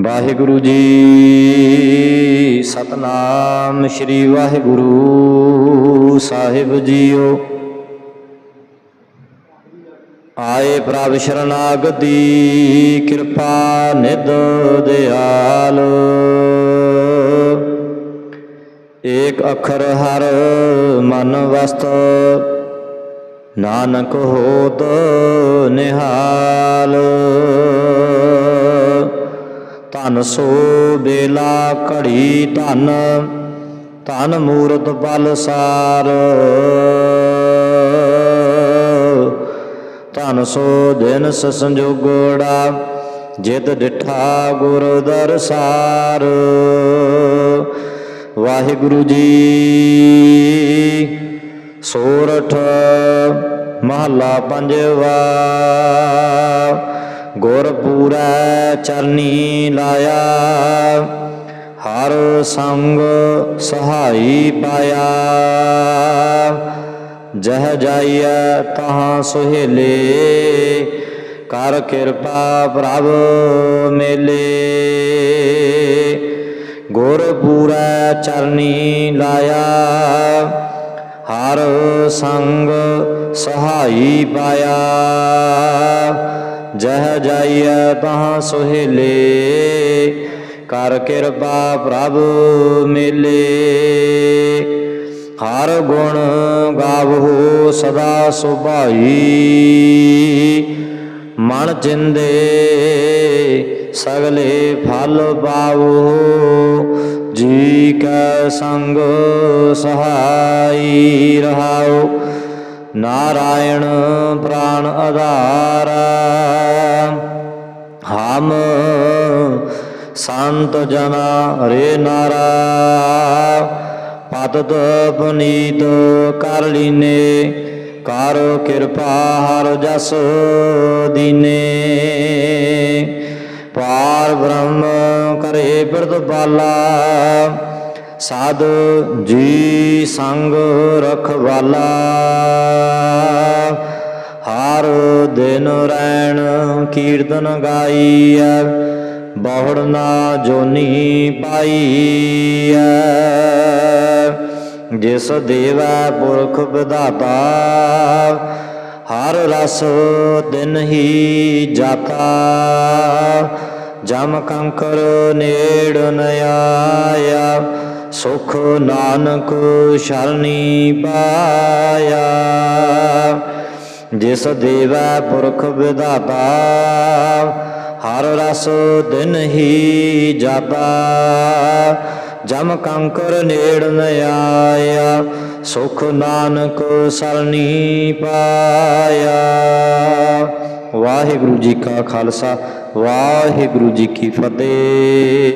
ਵਾਹਿਗੁਰੂ ਜੀ, ਸਤਨਾਮ ਸ੍ਰੀ ਵਾਹਿਗੁਰੂ ਸਾਹਿਬ ਜੀਓ। ਆਏ ਪ੍ਰਭ ਸ਼ਰਨਾਗਤੀ, ਕਿਰਪਾ ਨਿਧ ਦਿਆਲ। ਏਕ ਅਖਰ ਹਰ ਮਨ ਵਸਤ, ਨਾਨਕ ਹੋਤ ਨਿਹਾਲ। ਧਨ ਸੋ ਬੇਲਾ, ਘੜੀ ਧਨ ਧਨ ਮੂਰਤ ਬਲ ਸਾਰ। ਧਨ ਸੋ ਦਿਨ ਸ ਸੰਜੋਗੜਾ, ਜਿਤ ਡਿਠਾ ਗੁਰ ਦਰਸਾਰ। ਵਾਹਿਗੁਰੂ ਜੀ ਸੋਰਠ, ਮਹਲਾ ਪੰਜਵਾ। ਗੁਰ ਪੂਰੈ ਚਰਨੀ ਲਾਇਆ, ਹਰ ਸੰਗ ਸਹਾਈ ਪਾਇਆ। ਜਹ ਜਾਈਐ ਤਹਾਂ ਸੁਹੇਲੇ, ਕਰ ਕਿਰਪਾ ਪ੍ਰਭ ਮੇਲੇ। ਗੁਰ ਪੂਰੈ ਚਰਨੀ ਲਾਇਆ, ਹਰ ਸੰਗ ਸਹਾਈ ਪਾਇਆ। ਜਹ ਜਾਈਐ ਤਹਾਂ ਸੁਹੇਲੇ, ਕਰ ਕਿਰਪਾ ਪ੍ਰਭ ਮੇਲੇ। ਹਰ ਗੁਣ ਗਾਵੋ ਸਦਾ ਸੁਭਾਈ, ਮਨ ਜਿੰਦੇ ਸਗਲੇ ਫਲ ਪਾਵੋ। ਜੀ ਕੈ ਸੰਗ ਸਹਾਈ ਰਹਾਓ, ਨਾਰਾਇਣ ਪ੍ਰਾਨ ਆਧਾਰ। ਹਮ ਸੰਤ ਜਨਾ ਰੇ ਨਾਰਾ। ਪਤਤ ਪੁਨੀਤ ਕਰ ਲੀਨੇ। ਕਰ ਕਿਰਪਾ ਹਰ ਜਸ ਦੀਨੇ। ਪਾਰ ਬ੍ਰਹਮ ਕਰੇ ਬਿਰਦ ਬਾਲਾ। ਸਾਧ ਜੀ ਸੰਗ ਰਖਵਾਲਾ। ਹਰ ਦਿਨ ਰੈਣ ਕੀਰਤਨ ਗਾਈਐ, ਬਹੁੜ ਨਾ ਜੋਨੀ ਪਾਈਐ। ਜਿਸ ਦੇਵੈ ਪੁਰਖ ਵਿਧਾਤਾ, ਹਰ ਰਸ ਦਿਨ ਹੀ ਜਾਤਾ। ਜਮ ਕੰਕਰ ਨੇੜ ਨ ਆਇਆ, ਸੁਖ ਨਾਨਕ ਸ਼ਰਣੀ ਪਾਇਆ। ਜਿਸ ਦੇਵੈ ਪੁਰਖ ਵਿਧਾਤਾ, ਹਰ ਰਸ ਦਿਨ ਹੀ ਜਾਤਾ। ਜਮ ਕੰਕਰ ਨੇੜ ਨ ਆਇਆ, ਸੁਖ ਨਾਨਕ ਸਰਣੀ ਪਾਇਆ। ਵਾਹਿਗੁਰੂ ਜੀ ਕਾ ਖਾਲਸਾ, ਵਾਹਿਗੁਰੂ ਜੀ ਕੀ ਫਤਿਹ।